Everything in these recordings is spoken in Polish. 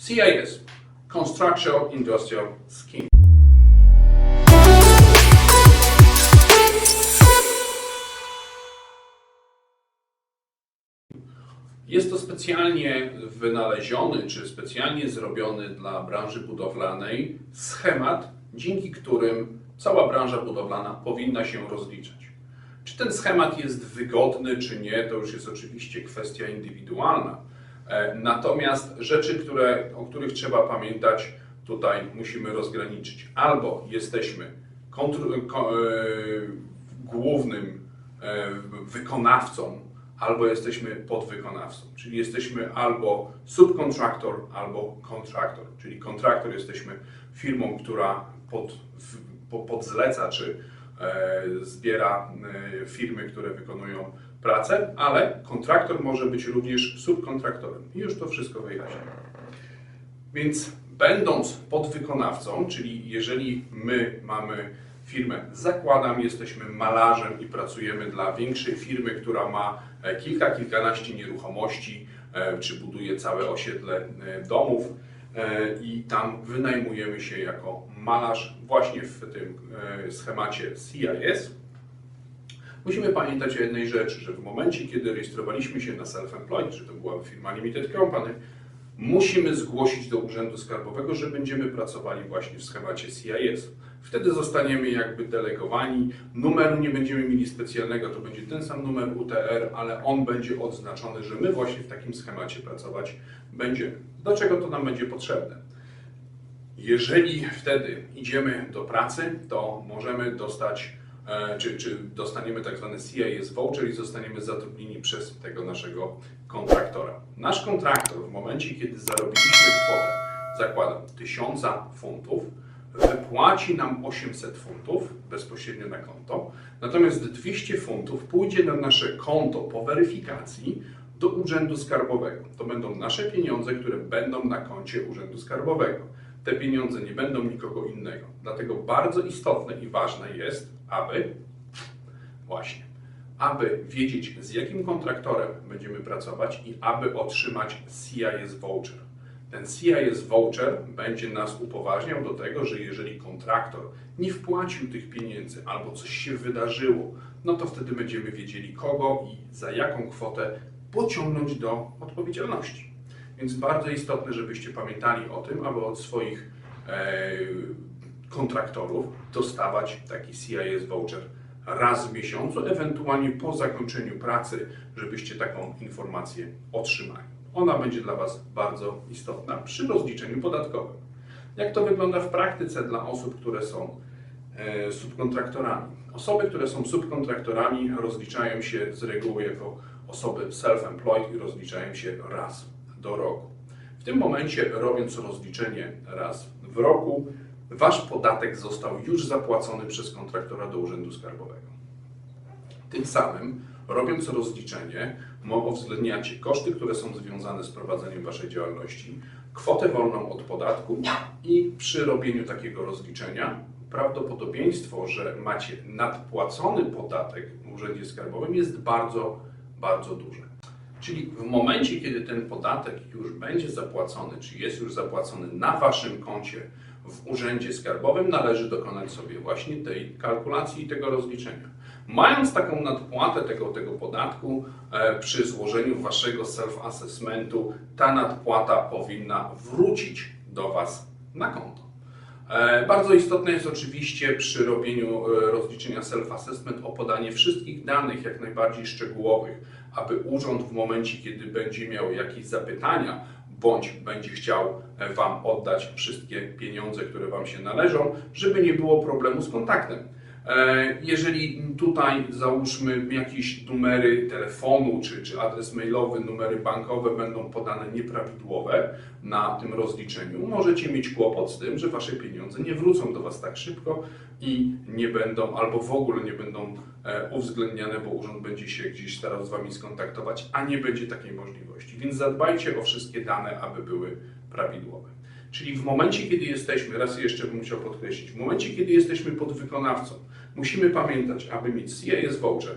CIS, Construction Industrial Scheme. Jest to specjalnie wynaleziony czy specjalnie zrobiony dla branży budowlanej schemat, dzięki którym cała branża budowlana powinna się rozliczać. Czy ten schemat jest wygodny, czy nie, to już jest oczywiście kwestia indywidualna. E, Natomiast rzeczy, które, o których trzeba pamiętać, tutaj musimy rozgraniczyć. Albo jesteśmy kontr- ko- e, głównym e, wykonawcą, albo jesteśmy podwykonawcą. Czyli jesteśmy albo subkontraktor, albo kontraktor. Czyli kontraktor jesteśmy firmą, która pod, podzleca czy zbiera firmy, które wykonują pracę, ale kontraktor może być również subkontraktorem. I już to wszystko wyjaśnię. Więc będąc podwykonawcą, czyli jeżeli my mamy firmę, zakładam, jesteśmy malarzem i pracujemy dla większej firmy, która ma e, kilka, kilkanaście nieruchomości, e, czy buduje całe osiedle e, domów i tam wynajmujemy się jako malarz właśnie w tym schemacie CIS. Musimy pamiętać o jednej rzeczy, że w momencie, kiedy rejestrowaliśmy się na self-employed, czy to była firma limited company, musimy zgłosić do Urzędu Skarbowego, że będziemy pracowali właśnie w schemacie CIS. Wtedy zostaniemy jakby delegowani. Numeru nie będziemy mieli specjalnego, to będzie ten sam numer UTR, ale on będzie odznaczony, że my właśnie w takim schemacie pracować będziemy. Do czego to nam będzie potrzebne? Jeżeli wtedy idziemy do pracy, to możemy dostać, czy, czy dostaniemy tak zwany CIS voucher i zostaniemy zatrudnieni przez tego naszego kontraktora. Nasz kontraktor w momencie, kiedy zarobiliśmy kwotę, zakładam, 1000 funtów, wypłaci nam 800 funtów bezpośrednio na konto, natomiast 200 funtów pójdzie na nasze konto po weryfikacji do Urzędu Skarbowego. To będą nasze pieniądze, które będą na koncie Urzędu Skarbowego. Te pieniądze nie będą nikogo innego. Dlatego bardzo istotne i ważne jest, aby właśnie, aby wiedzieć z jakim kontraktorem będziemy pracować i aby otrzymać CIS voucher. Ten CIS voucher będzie nas upoważniał do tego, że jeżeli kontraktor nie wpłacił tych pieniędzy albo coś się wydarzyło, no to wtedy będziemy wiedzieli kogo i za jaką kwotę pociągnąć do odpowiedzialności. Więc bardzo istotne, żebyście pamiętali o tym, aby od swoich e, kontraktorów dostawać taki CIS voucher raz w miesiącu, ewentualnie po zakończeniu pracy, żebyście taką informację otrzymali. Ona będzie dla Was bardzo istotna przy rozliczeniu podatkowym. Jak to wygląda w praktyce dla osób, które są e, subkontraktorami? Osoby, które są subkontraktorami, rozliczają się z reguły jako osoby self-employed i rozliczają się raz do roku. W tym momencie, robiąc rozliczenie raz w roku, Wasz podatek został już zapłacony przez kontraktora do Urzędu Skarbowego. Tym samym, robiąc rozliczenie, uwzględniacie koszty, które są związane z prowadzeniem Waszej działalności, kwotę wolną od podatku i przy robieniu takiego rozliczenia prawdopodobieństwo, że macie nadpłacony podatek w Urzędzie Skarbowym jest bardzo, bardzo duże. Czyli w momencie, kiedy ten podatek już będzie zapłacony, czy jest już zapłacony na Waszym koncie w Urzędzie Skarbowym, należy dokonać sobie właśnie tej kalkulacji i tego rozliczenia. Mając taką nadpłatę tego, tego podatku, e, przy złożeniu Waszego self-assessmentu, ta nadpłata powinna wrócić do Was na konto. E, Bardzo istotne jest oczywiście przy robieniu e, rozliczenia self-assessment o podanie wszystkich danych jak najbardziej szczegółowych, aby urząd w momencie, kiedy będzie miał jakieś zapytania bądź będzie chciał e, Wam oddać wszystkie pieniądze, które Wam się należą, żeby nie było problemu z kontaktem. E, Jeżeli tutaj załóżmy jakieś numery telefonu czy, czy adres mailowy, numery bankowe będą podane nieprawidłowe na tym rozliczeniu, możecie mieć kłopot z tym, że Wasze pieniądze nie wrócą do Was tak szybko i nie będą, albo w ogóle nie będą e, uwzględniane, bo urząd będzie się gdzieś starał z Wami skontaktować, a nie będzie takiej możliwości. Więc zadbajcie o wszystkie dane, aby były prawidłowe. Czyli w momencie, kiedy jesteśmy, raz jeszcze bym musiał podkreślić, w momencie, kiedy jesteśmy podwykonawcą, musimy pamiętać, aby mieć CIS voucher,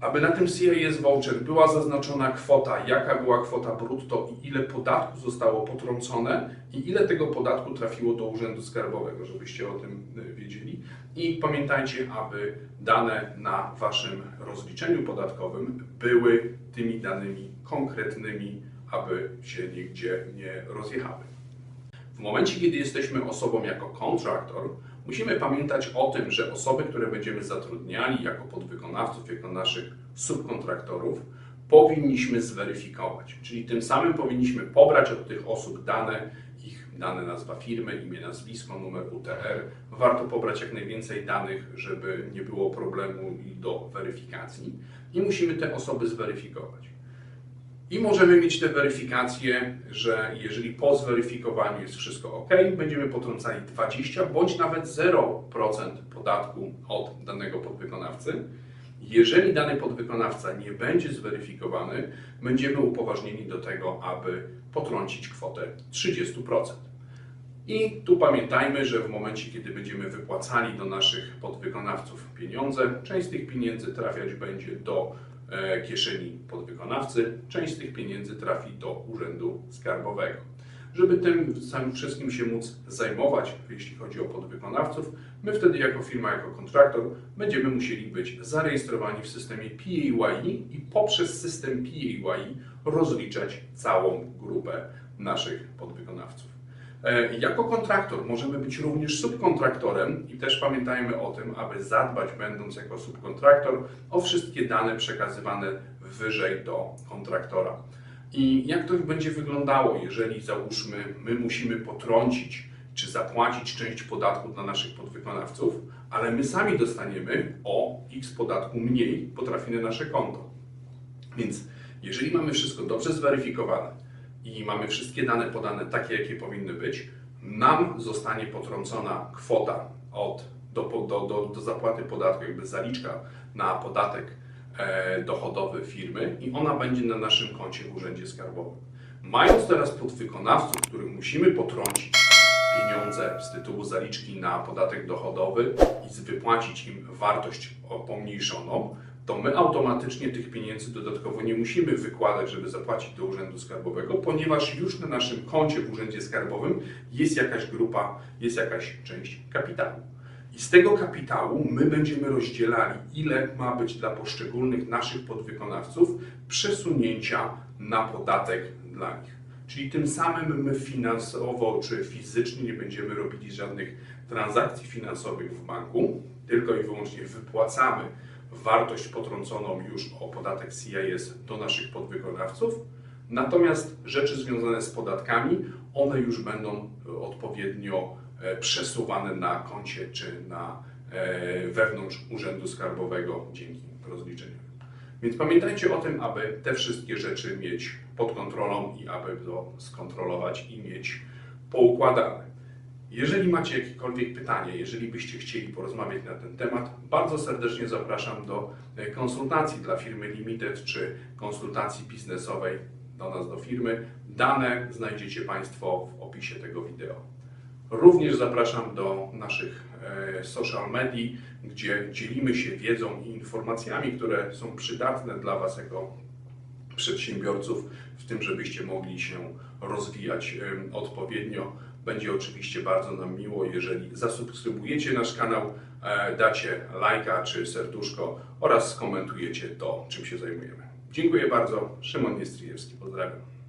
aby na tym CIS voucher była zaznaczona kwota, jaka była kwota brutto i ile podatku zostało potrącone i ile tego podatku trafiło do Urzędu Skarbowego, żebyście o tym y, wiedzieli. I pamiętajcie, aby dane na Waszym rozliczeniu podatkowym były tymi danymi konkretnymi, aby się nigdzie nie rozjechały. W momencie, kiedy jesteśmy osobą jako kontraktor, musimy pamiętać o tym, że osoby, które będziemy zatrudniali jako podwykonawców, jako naszych subkontraktorów, powinniśmy zweryfikować. Czyli tym samym powinniśmy pobrać od tych osób dane, ich dane nazwa firmy, imię, nazwisko, numer UTR. Warto pobrać jak najwięcej danych, żeby nie było problemu do weryfikacji. I musimy te osoby zweryfikować. I możemy mieć te weryfikacje, że jeżeli po zweryfikowaniu jest wszystko ok, będziemy potrącali 20 bądź nawet 0% podatku od danego podwykonawcy. Jeżeli dany podwykonawca nie będzie zweryfikowany, będziemy upoważnieni do tego, aby potrącić kwotę 30%. I tu pamiętajmy, że w momencie, kiedy będziemy wypłacali do naszych podwykonawców pieniądze, część z tych pieniędzy trafiać będzie do kieszeni podwykonawcy, część z tych pieniędzy trafi do Urzędu Skarbowego. Żeby tym samym wszystkim się móc zajmować, jeśli chodzi o podwykonawców, my wtedy jako firma, jako kontraktor będziemy musieli być zarejestrowani w systemie PAYE i poprzez system PAYE rozliczać całą grupę naszych podwykonawców. E, Jako kontraktor możemy być również subkontraktorem i też pamiętajmy o tym, aby zadbać, będąc jako subkontraktor, o wszystkie dane przekazywane wyżej do kontraktora. I jak to będzie wyglądało, jeżeli załóżmy, my musimy potrącić czy zapłacić część podatku dla naszych podwykonawców, ale my sami dostaniemy o x podatku mniej, bo trafi na nasze konto. Więc jeżeli mamy wszystko dobrze zweryfikowane i mamy wszystkie dane podane takie, jakie powinny być, nam zostanie potrącona kwota od, do, do, do, do zapłaty podatku, jakby zaliczka na podatek e, dochodowy firmy i ona będzie na naszym koncie w Urzędzie Skarbowym. Mając teraz podwykonawców, którym musimy potrącić pieniądze z tytułu zaliczki na podatek dochodowy i wypłacić im wartość pomniejszoną, to my automatycznie tych pieniędzy dodatkowo nie musimy wykładać, żeby zapłacić do Urzędu Skarbowego, ponieważ już na naszym koncie w Urzędzie Skarbowym jest jakaś grupa, jest jakaś część kapitału. I z tego kapitału my będziemy rozdzielali, ile ma być dla poszczególnych naszych podwykonawców przesunięcia na podatek dla nich. Czyli tym samym my finansowo czy fizycznie nie będziemy robili żadnych transakcji finansowych w banku, tylko i wyłącznie wypłacamy wartość potrąconą już o podatek CIS do naszych podwykonawców. Natomiast rzeczy związane z podatkami, one już będą e, odpowiednio e, przesuwane na koncie czy na e, wewnątrz Urzędu Skarbowego dzięki rozliczeniu. Więc pamiętajcie o tym, aby te wszystkie rzeczy mieć pod kontrolą i aby to skontrolować i mieć poukładane. Jeżeli macie jakiekolwiek pytanie, jeżeli byście chcieli porozmawiać na ten temat, bardzo serdecznie zapraszam do e, konsultacji dla firmy Limited czy konsultacji biznesowej do nas, do firmy. Dane znajdziecie Państwo w opisie tego wideo. Również zapraszam do naszych e, social medii, gdzie dzielimy się wiedzą i informacjami, które są przydatne dla Was jako przedsiębiorców, w tym, żebyście mogli się rozwijać odpowiednio. Będzie oczywiście bardzo nam miło, jeżeli zasubskrybujecie nasz kanał, e, dacie lajka czy serduszko oraz skomentujecie to, czym się zajmujemy. Dziękuję bardzo. Szymon Jestrijewski. Pozdrawiam.